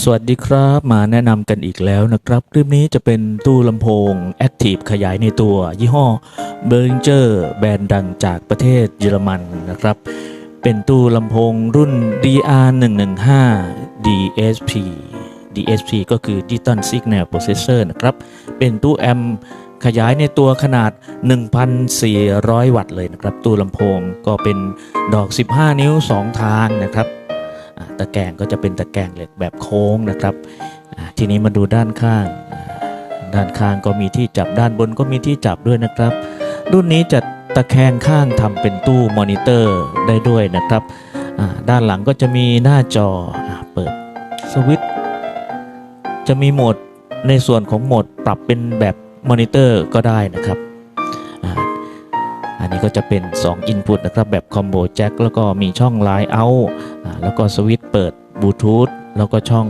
สวัสดีครับมาแนะนำกันอีกแล้วนะครับคลิปนี้จะเป็นตู้ลำโพง Active ขยายในตัว ยี่ห้อ b e r l i n g e r แบรนด์ดังจากประเทศเยอรมันนะครับ เป็นตู้ลำโพงรุ่น DR115 DSP DSP ก็คือ Digital Signal Processor นะครับ เป็นตู้แอมป์ขยายในตัวขนาด 1,400 วัตต์เลยนะครับ ตู้ลำโพงก็เป็นดอก 15 นิ้ว 2 ทางนะครับ ตะแกรงก็จะเป็นตะแกรงเหล็กแบบโค้งนะครับทีนี้มาดูด้านข้าง ด้านข้างก็มีที่จับด้านบนก็มีที่จับด้วยนะครับ รุ่นนี้จะตะแคงข้างทำเป็นตู้มอนิเตอร์ได้ด้วยนะครับด้านหลังก็จะมีหน้าจออเปิดสวิตช์จะมีโหมดในส่วนของโหมดปรับเป็นแบบมอนิเตอร์ก็ได้นะครับ อันนี้ก็จะเป็น 2 Input นะครับแบบคอมโบแจ็คแล้วก็มีช่อง Line Out อ่าแล้วก็สวิตช์เปิดบลูทูธแล้วก็ช่อง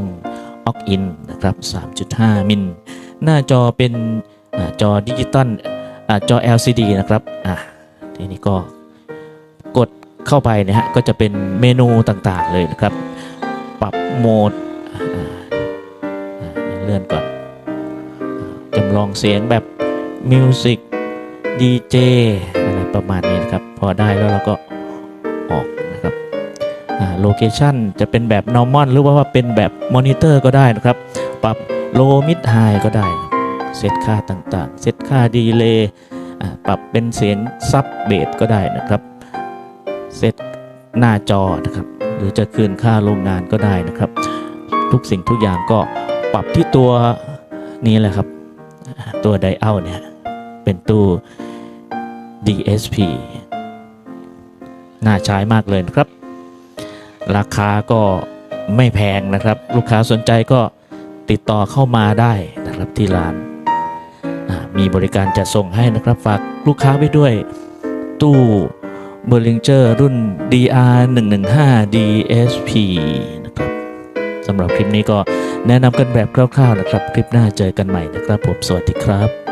Aux In นะครับ 3.5 มิล หน้าจอเป็นอจอดิจิตอลอ่าจอ LCD นะครับอ่าทีนี้ก็กดเข้าไปนะฮะก็จะเป็นเมนูต่างๆเลยนะครับ ปรับโหมดเลื่อนก่อนจำลองเสียงแบบมิวสิกดีเจ ประมาณนี้นะครับ พอได้แล้วเราก็ออกนะครับโลเคชันจะเป็นแบบ normal หรือว่าเป็นแบบมอนิเตอร์ก็ได้นะครับ ปรับ low mid high ก็ได้ เซตค่าต่างๆ เซตค่าดีเลย์ปรับเป็นเสียงซับเบสก็ได้นะครับ เซตหน้าจอนะครับ หรือจะคืนค่าโรงงานก็ได้นะครับ ทุกสิ่งทุกอย่างก็ปรับที่ตัวนี้แหละครับ ตัวไดเอัลเนี่ยเป็นตู้ DSP น่าใช้มากเลยครับ ราคาก็ไม่แพงนะครับ ลูกค้าสนใจก็ติดต่อเข้ามาได้นะครับที่ร้าน มีบริการจัดส่งให้นะครับ ฝากลูกค้าไว้ด้วยตู้เบอร์ลิงเจอร์รุ่น DR 115 DSP นะครับสำหรับคลิปนี้ก็แนะนำกันแบบคร่าวๆนะครับ คลิปหน้าเจอกันใหม่นะครับผมสวัสดีครับ